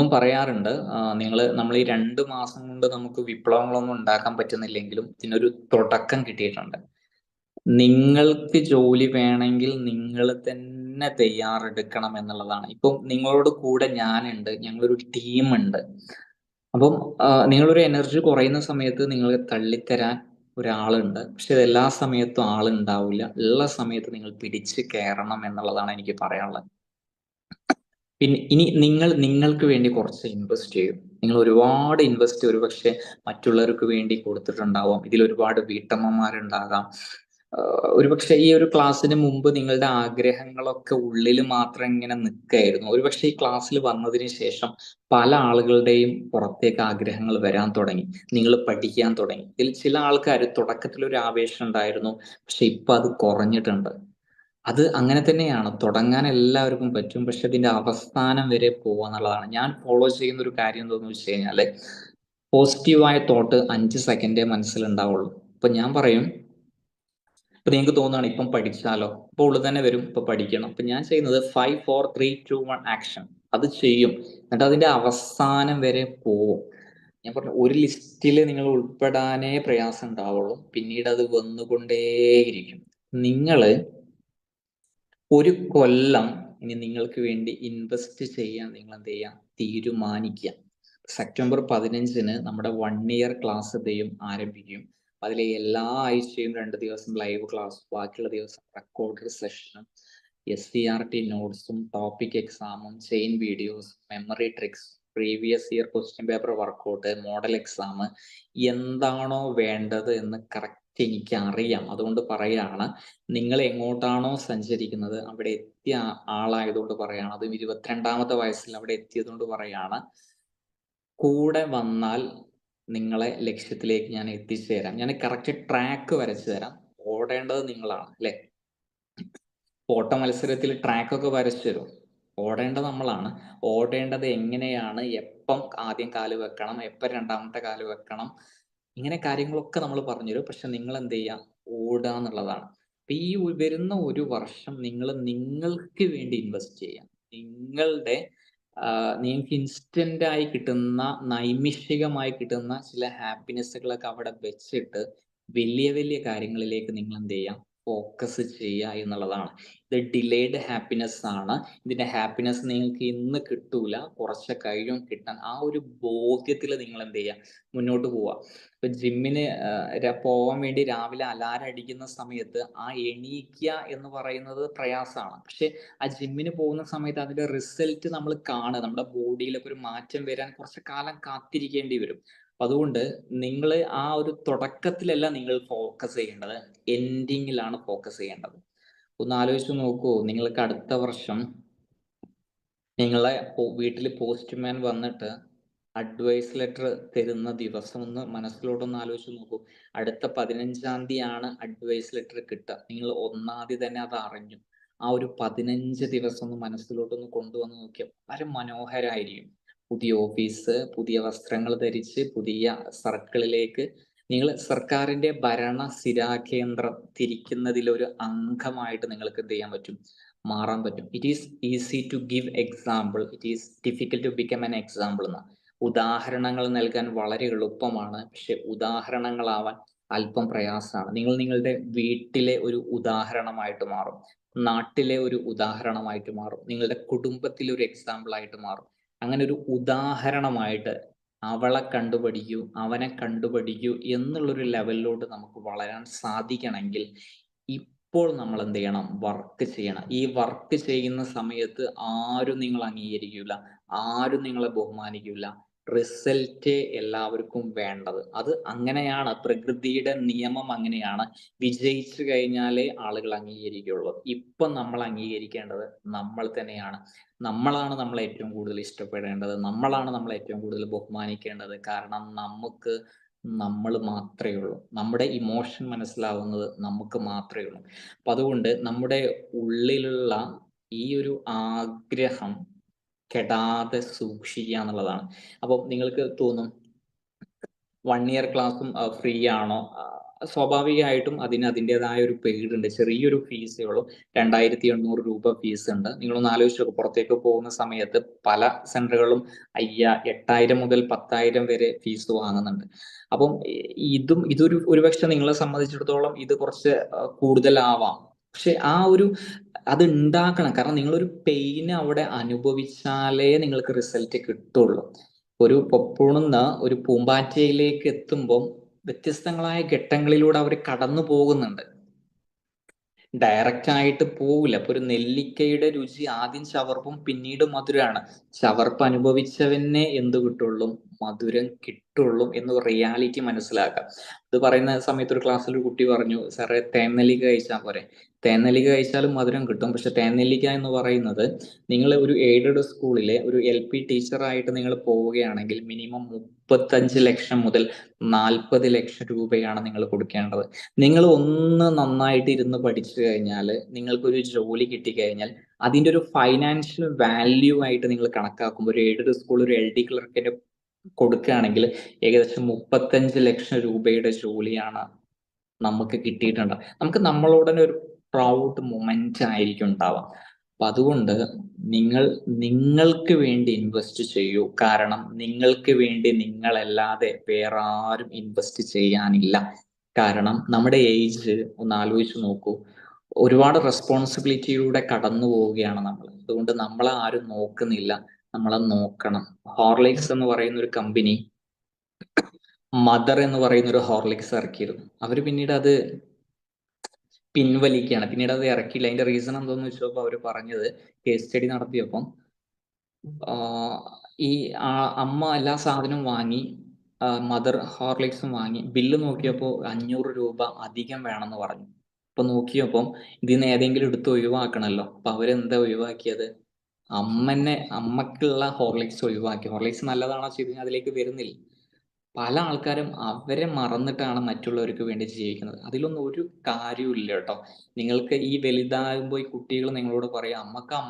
എന്നും പറയാറുണ്ട്. നിങ്ങൾ നമ്മൾ ഈ രണ്ട് മാസം കൊണ്ട് നമുക്ക് വിപ്ലവങ്ങളൊന്നും ഉണ്ടാക്കാൻ പറ്റുന്നില്ലെങ്കിലും ഇതിനൊരു തുടക്കം കിട്ടിയിട്ടുണ്ട്. നിങ്ങൾക്ക് ജോലി വേണമെങ്കിൽ നിങ്ങൾ തന്നെ തയ്യാറെടുക്കണം എന്നുള്ളതാണ്. ഇപ്പം നിങ്ങളോട് കൂടെ ഞാനുണ്ട് ഞങ്ങളൊരു ടീമുണ്ട്. അപ്പം നിങ്ങളൊരു എനർജി കുറയുന്ന സമയത്ത് നിങ്ങൾ തള്ളിത്തരാൻ ഒരാളുണ്ട്. പക്ഷെ എല്ലാ സമയത്തും ആളുണ്ടാവില്ല. എല്ലാ സമയത്തും നിങ്ങൾ പിടിച്ച് കയറണം എന്നുള്ളതാണ് എനിക്ക് പറയാനുള്ളത്. പിന്നെ ഇനി നിങ്ങൾ നിങ്ങൾക്ക് വേണ്ടി കുറച്ച് ഇൻവെസ്റ്റ് ചെയ്യും. നിങ്ങൾ ഒരുപാട് ഇൻവെസ്റ്റ് ഒരുപക്ഷെ മറ്റുള്ളവർക്ക് വേണ്ടി കൊടുത്തിട്ടുണ്ടാവാം. ഇതിൽ ഒരുപാട് വീട്ടമ്മമാരുണ്ടാകാം. ഒരുപക്ഷെ ഈ ഒരു ക്ലാസ്സിന് മുമ്പ് നിങ്ങളുടെ ആഗ്രഹങ്ങളൊക്കെ ഉള്ളിൽ മാത്രം ഇങ്ങനെ നിൽക്കായിരുന്നു. ഒരുപക്ഷെ ഈ ക്ലാസ്സിൽ വന്നതിന് ശേഷം പല ആളുകളുടെയും പുറത്തേക്ക് ആഗ്രഹങ്ങൾ വരാൻ തുടങ്ങി. നിങ്ങൾ പഠിക്കാൻ തുടങ്ങി. ഇതിൽ ചില ആൾക്കാർ തുടക്കത്തിൽ ഒരു ആവേശം ഉണ്ടായിരുന്നു. പക്ഷെ ഇപ്പൊ അത് കുറഞ്ഞിട്ടുണ്ട്. അത് അങ്ങനെ തന്നെയാണ്. തുടങ്ങാൻ എല്ലാവർക്കും പറ്റും. പക്ഷെ അതിന്റെ അവസാനം വരെ പോവുക എന്നുള്ളതാണ്. ഞാൻ ഫോളോ ചെയ്യുന്ന ഒരു കാര്യം എന്താണെന്ന് വെച്ച് കഴിഞ്ഞാൽ പോസിറ്റീവായ തോട്ട് അഞ്ച് സെക്കൻഡേ മനസ്സിലുണ്ടാവുള്ളൂ ഇപ്പൊ ഞാൻ പറയും ഇപ്പൊ നിങ്ങൾക്ക് തോന്നുകയാണ് ഇപ്പം പഠിച്ചാലോ? ഇപ്പൊ ഉള്ളു തന്നെ വരും ഇപ്പൊ പഠിക്കണം. അപ്പൊ ഞാൻ ചെയ്യുന്നത് five four three two one action അത് ചെയ്യും. എന്നിട്ട് അതിന്റെ അവസാനം വരെ പോവും. ഞാൻ പറഞ്ഞു ഒരു ലിസ്റ്റിൽ നിങ്ങൾ ഉൾപ്പെടാനേ പ്രയാസം ഉണ്ടാവുള്ളൂ. പിന്നീട് അത് വന്നുകൊണ്ടേയിരിക്കും. നിങ്ങൾ ഒരു കൊല്ലം ഇനി നിങ്ങൾക്ക് വേണ്ടി ഇൻവെസ്റ്റ് ചെയ്യാൻ നിങ്ങൾ എന്ത് ചെയ്യാം? തീരുമാനിക്കുക സെപ്റ്റംബർ പതിനഞ്ചിന് നമ്മുടെ വൺ ഇയർ ക്ലാസ് ഇതേയും ആരംഭിക്കും. അതിലെ എല്ലാ ആഴ്ചയും രണ്ട് ദിവസം ലൈവ് ക്ലാസ് ബാക്കിയുള്ള ദിവസം റെക്കോർഡ് സെഷനും എസ് സി ആർ ടി നോട്ട്സും ടോപ്പിക് എക്സാമും ചെയിൻ വീഡിയോസും memory tricks previous year question paper workout model exam എന്താണോ വേണ്ടത് എന്ന് കറക്റ്റ് എനിക്ക് അറിയാം. അതുകൊണ്ട് പറയാണ് നിങ്ങൾ എങ്ങോട്ടാണോ സഞ്ചരിക്കുന്നത്? അവിടെ എത്തിയ ആളായതുകൊണ്ട് പറയാണ്. അതും ഇരുപത്തിരണ്ടാമത്തെ വയസ്സിൽ അവിടെ എത്തിയതുകൊണ്ട് പറയാണ് കൂടെ വന്നാൽ നിങ്ങളെ ലക്ഷ്യത്തിലേക്ക് ഞാൻ എത്തിച്ചു തരാം ഞാൻ കറക്റ്റ് ട്രാക്ക് വരച്ചു തരാം. ഓടേണ്ടത് നിങ്ങളാണ്. അല്ലെ? ഓട്ട മത്സരത്തിൽ ട്രാക്കൊക്കെ വരച്ചു തരും ഓടേണ്ടത് നമ്മളാണ്. ഓടേണ്ടത് എങ്ങനെയാണ്? എപ്പം ആദ്യം കാൽ വെക്കണം? എപ്പം രണ്ടാമത്തെ കാൽ വെക്കണം? ഇങ്ങനെ കാര്യങ്ങളൊക്കെ നമ്മൾ പറഞ്ഞുതരും. പക്ഷെ നിങ്ങൾ എന്ത് ചെയ്യുക ഓടുക എന്നുള്ളതാണ്. അപ്പൊ ഈ വരുന്ന ഒരു വർഷം നിങ്ങൾ നിങ്ങൾക്ക് വേണ്ടി ഇൻവെസ്റ്റ് ചെയ്യാം നിങ്ങളുടെ നിങ്ങൾക്ക് ഇൻസ്റ്റന്റ് ആയി കിട്ടുന്ന നൈമിഷികമായി കിട്ടുന്ന ചില ഹാപ്പിനെസ്സുകളൊക്കെ അവിടെ വെച്ചിട്ട് വലിയ വലിയ കാര്യങ്ങളിലേക്ക് നിങ്ങൾ എന്ത് ചെയ്യാം ഫോക്കസ് ചെയ്യുക എന്നുള്ളതാണ്. ഇത് ഡിലേഡ് ഹാപ്പിനെസ് ആണ്. ഇതിന്റെ ഹാപ്പിനെസ് നിങ്ങൾക്ക് ഇന്ന് കിട്ടൂല. കുറച്ച് കഴിയും കിട്ടാൻ. ആ ഒരു ബോധ്യത്തിൽ നിങ്ങൾ എന്ത് ചെയ്യുക? മുന്നോട്ട് പോവുക. ഇപ്പൊ ജിമ്മിന് പോവാൻ വേണ്ടി രാവിലെ അലാരം അടിക്കുന്ന സമയത്ത് ആ എണീക്കുക എന്ന് പറയുന്നത് പ്രയാസമാണ്. പക്ഷെ ആ ജിമ്മിന് പോകുന്ന സമയത്ത് അതിന്റെ റിസൾട്ട് നമ്മൾ കാണുക. നമ്മുടെ ബോഡിയിലൊക്കെ ഒരു മാറ്റം വരാൻ കുറച്ച് കാലം കാത്തിരിക്കേണ്ടി വരും. അതുകൊണ്ട് നിങ്ങൾ ആ ഒരു തുടക്കത്തിലല്ല നിങ്ങൾ ഫോക്കസ് ചെയ്യേണ്ടത് എൻഡിങ്ങിലാണ് ഫോക്കസ് ചെയ്യേണ്ടത്. ഒന്ന് ആലോചിച്ച് നോക്കൂ നിങ്ങൾക്ക് അടുത്ത വർഷം നിങ്ങളെ വീട്ടിൽ പോസ്റ്റ്മാൻ വന്നിട്ട് അഡ്വൈസ് ലെറ്റർ തരുന്ന ദിവസം ഒന്ന് മനസ്സിലോട്ടൊന്ന് ആലോചിച്ച് നോക്കൂ. അടുത്ത പതിനഞ്ചാം തീയതിയാണ് അഡ്വൈസ് ലെറ്റർ കിട്ടുക. നിങ്ങൾ ഒന്നാം തീയതി തന്നെ അത് അറിഞ്ഞു. ആ ഒരു പതിനഞ്ച് ദിവസം ഒന്ന് മനസ്സിലോട്ടൊന്ന് കൊണ്ടുവന്ന് നോക്കിയാൽ വളരെ മനോഹരമായിരിക്കും പുതിയ ഓഫീസ് പുതിയ വസ്ത്രങ്ങൾ ധരിച്ച് പുതിയ സർക്കിളിലേക്ക് നിങ്ങൾ സർക്കാരിന്റെ ഭരണ സ്ഥിരാകേന്ദ്രം തിരിക്കുന്നതിൽ ഒരു അംഗമായിട്ട് നിങ്ങൾക്ക് എന്ത് ചെയ്യാൻ പറ്റും? മാറാൻ പറ്റും. It is easy to give example it is difficult to become an example എന്ന. ഉദാഹരണങ്ങൾ നൽകാൻ വളരെ എളുപ്പമാണ്. പക്ഷെ ഉദാഹരണങ്ങളാവാൻ അല്പം പ്രയാസമാണ്. നിങ്ങൾ നിങ്ങളുടെ വീട്ടിലെ ഒരു ഉദാഹരണമായിട്ട് മാറും. നാട്ടിലെ ഒരു ഉദാഹരണമായിട്ട് മാറും. നിങ്ങളുടെ കുടുംബത്തിലെ ഒരു എക്സാമ്പിൾ ആയിട്ട് മാറും. അങ്ങനെ ഒരു ഉദാഹരണമായിട്ട് അവളെ കണ്ടുപഠിക്കൂ അവനെ കണ്ടുപഠിക്കൂ എന്നുള്ളൊരു ലെവലിലോട്ട് നമുക്ക് വളരാൻ സാധിക്കണമെങ്കിൽ ഇപ്പോൾ നമ്മൾ എന്ത് ചെയ്യണം വർക്ക് ചെയ്യണം. ഈ വർക്ക് ചെയ്യുന്ന സമയത്ത് ആരും നിങ്ങൾ അംഗീകരിക്കില്ല ആരും നിങ്ങളെ ബഹുമാനിക്കില്ല റിസൾട്ട് എല്ലാവർക്കും വേണ്ടത്. അത് അങ്ങനെയാണ്. പ്രകൃതിയുടെ നിയമം അങ്ങനെയാണ്. വിജയിച്ചു കഴിഞ്ഞാലേ ആളുകൾ അംഗീകരിക്കുള്ളൂ ഇപ്പൊ നമ്മൾ അംഗീകരിക്കേണ്ടത് നമ്മൾ തന്നെയാണ്. നമ്മളാണ് നമ്മൾ ഏറ്റവും കൂടുതൽ ഇഷ്ടപ്പെടേണ്ടത്. നമ്മളാണ് നമ്മൾ ഏറ്റവും കൂടുതൽ ബഹുമാനിക്കേണ്ടത്. കാരണം നമുക്ക് നമ്മൾ മാത്രമേ ഉള്ളൂ. നമ്മുടെ ഇമോഷൻ മനസ്സിലാവുന്നത് നമുക്ക് മാത്രമേ ഉള്ളൂ. അപ്പൊ അതുകൊണ്ട് നമ്മുടെ ഉള്ളിലുള്ള ഈ ഒരു ആഗ്രഹം കെടാതെ സൂക്ഷിക്കുക എന്നുള്ളതാണ് അപ്പം നിങ്ങൾക്ക് തോന്നും വൺ ഇയർ ക്ലാസ്സും ഫ്രീ ആണോ സ്വാഭാവികമായിട്ടും അതിന് അതിന്റെതായ ഒരു പെയ്ഡ് ഉണ്ട്. ചെറിയൊരു ഫീസേ ഉള്ളൂ. 2,800 രൂപ ഫീസ് ഉണ്ട്. നിങ്ങളൊന്ന് ആലോചിച്ച് നോക്കും പുറത്തേക്ക് പോകുന്ന സമയത്ത് പല സെന്ററുകളും അയ്യ 8,000 മുതൽ പത്തായിരം വരെ ഫീസ് വാങ്ങുന്നുണ്ട്. അപ്പം ഇതും ഇതൊരു ഒരുപക്ഷെ നിങ്ങളെ സംബന്ധിച്ചിടത്തോളം ഇത് കുറച്ച് കൂടുതലാവാം. പക്ഷെ ആ ഒരു അത് ഉണ്ടാക്കണം. കാരണം നിങ്ങളൊരു പെയിൻ അവിടെ അനുഭവിച്ചാലേ നിങ്ങൾക്ക് റിസൾട്ട് കിട്ടുള്ളൂ. ഒരു പൊപ്പുണുന്ന ഒരു പൂമ്പാറ്റയിലേക്ക് എത്തുമ്പം വ്യത്യസ്തങ്ങളായ ഘട്ടങ്ങളിലൂടെ അവർ കടന്നു പോകുന്നുണ്ട്. ഡയറക്റ്റ് ആയിട്ട് പോവില്ല. അപ്പൊ ഒരു നെല്ലിക്കയുടെ രുചി ആദ്യം ചവർപ്പും പിന്നീട് മധുരമാണ് ചവർപ്പ് അനുഭവിച്ചവനെ എന്ത് കിട്ടുള്ളൂ? മധുരം കിട്ടുള്ളൂ എന്ന് റിയാലിറ്റി മനസ്സിലാക്കാം ഇത് പറയുന്ന സമയത്ത് ഒരു ക്ലാസ്സിൽ ഒരു കുട്ടി പറഞ്ഞു, "സാറേ തേനലിക കഴിച്ചാൽ പോരെ?" തേനലിക കഴിച്ചാലും മധുരം കിട്ടും. പക്ഷെ തേനലിക എന്ന് പറയുന്നത് നിങ്ങൾ ഒരു എയ്ഡഡ് സ്കൂളിലെ ഒരു എൽ പി ടീച്ചറായിട്ട് നിങ്ങൾ പോവുകയാണെങ്കിൽ മിനിമം 35,00,000 മുതൽ നാൽപ്പത് ലക്ഷം രൂപയാണ് നിങ്ങൾ കൊടുക്കേണ്ടത്. നിങ്ങൾ ഒന്ന് നന്നായിട്ട് ഇരുന്ന് പഠിച്ചു കഴിഞ്ഞാൽ നിങ്ങൾക്കൊരു ജോലി കിട്ടിക്കഴിഞ്ഞാൽ അതിന്റെ ഒരു ഫൈനാൻഷ്യൽ വാല്യൂ ആയിട്ട് നിങ്ങൾ കണക്കാക്കുമ്പോൾ ഒരു എയ്ഡഡ് സ്കൂൾ ഒരു എൽ ഡി ക്ലർക്കിന് കൊടുക്കുകയാണെങ്കിൽ ഏകദേശം 35,00,000 രൂപയുടെ ജോലിയാണ് നമുക്ക് കിട്ടിയിട്ടുണ്ട് നമുക്ക് നമ്മളോട് ഒരു പ്രൗഡ് മൊമെന്റ് ആയിരിക്കും ഉണ്ടാവാം അപ്പൊ അതുകൊണ്ട് നിങ്ങൾ നിങ്ങൾക്ക് വേണ്ടി ഇൻവെസ്റ്റ് ചെയ്യൂ. കാരണം നിങ്ങൾക്ക് വേണ്ടി നിങ്ങളല്ലാതെ വേറെ ആരും ഇൻവെസ്റ്റ് ചെയ്യാനില്ല. കാരണം നമ്മുടെ ഏജ് ഒന്ന് ആലോചിച്ച് നോക്കൂ. ഒരുപാട് റെസ്പോൺസിബിലിറ്റിയിലൂടെ കടന്നു പോവുകയാണ് നമ്മൾ. അതുകൊണ്ട് നമ്മളെ ആരും നോക്കുന്നില്ല. നമ്മളെ നോക്കണം. ഹോർലിക്സ് എന്ന് പറയുന്ന ഒരു കമ്പനി മദർ എന്ന് പറയുന്ന ഒരു ഹോർലിക്സ് ഇറക്കിയിരുന്നു. അവർ പിന്നീട് അത് പിൻവലിക്കുകയാണ്. പിന്നീട് അത് ഇറക്കിയില്ല. അതിന്റെ റീസൺ എന്താന്ന് വെച്ചപ്പോൾ അവർ പറഞ്ഞത് കേസ് സ്റ്റഡി നടത്തിയപ്പം ഈ അമ്മ എല്ലാ സാധനവും വാങ്ങി മദർ ഹോർലിക്സും വാങ്ങി. ബില്ല് നോക്കിയപ്പോൾ 500 രൂപ അധികം വേണമെന്ന് പറഞ്ഞു. അപ്പൊ നോക്കിയപ്പം ഇതിന്ന് ഏതെങ്കിലും എടുത്ത് ഒഴിവാക്കണല്ലോ. അപ്പൊ അവരെന്താ ഒഴിവാക്കിയത്? അമ്മന്നെ അമ്മക്കുള്ള ഹോർലിക്സ് ഒഴിവാക്കി. ഹോർലിക്സ് നല്ലതാണോ ചീത്തയാണോ അതിലേക്ക് വരുന്നില്ല. പല ആൾക്കാരും അവരെ മറന്നിട്ടാണ് മറ്റുള്ളവർക്ക് വേണ്ടി ജീവിക്കുന്നത്. അതിലൊന്നും ഒരു കാര്യവും ഇല്ല ട്ടോ. നിങ്ങൾക്ക് ഈ വലുതാകുമ്പോൾ ഈ കുട്ടികൾ നിങ്ങളോട് പറയും അമ്മയ്ക്ക് അമ്മ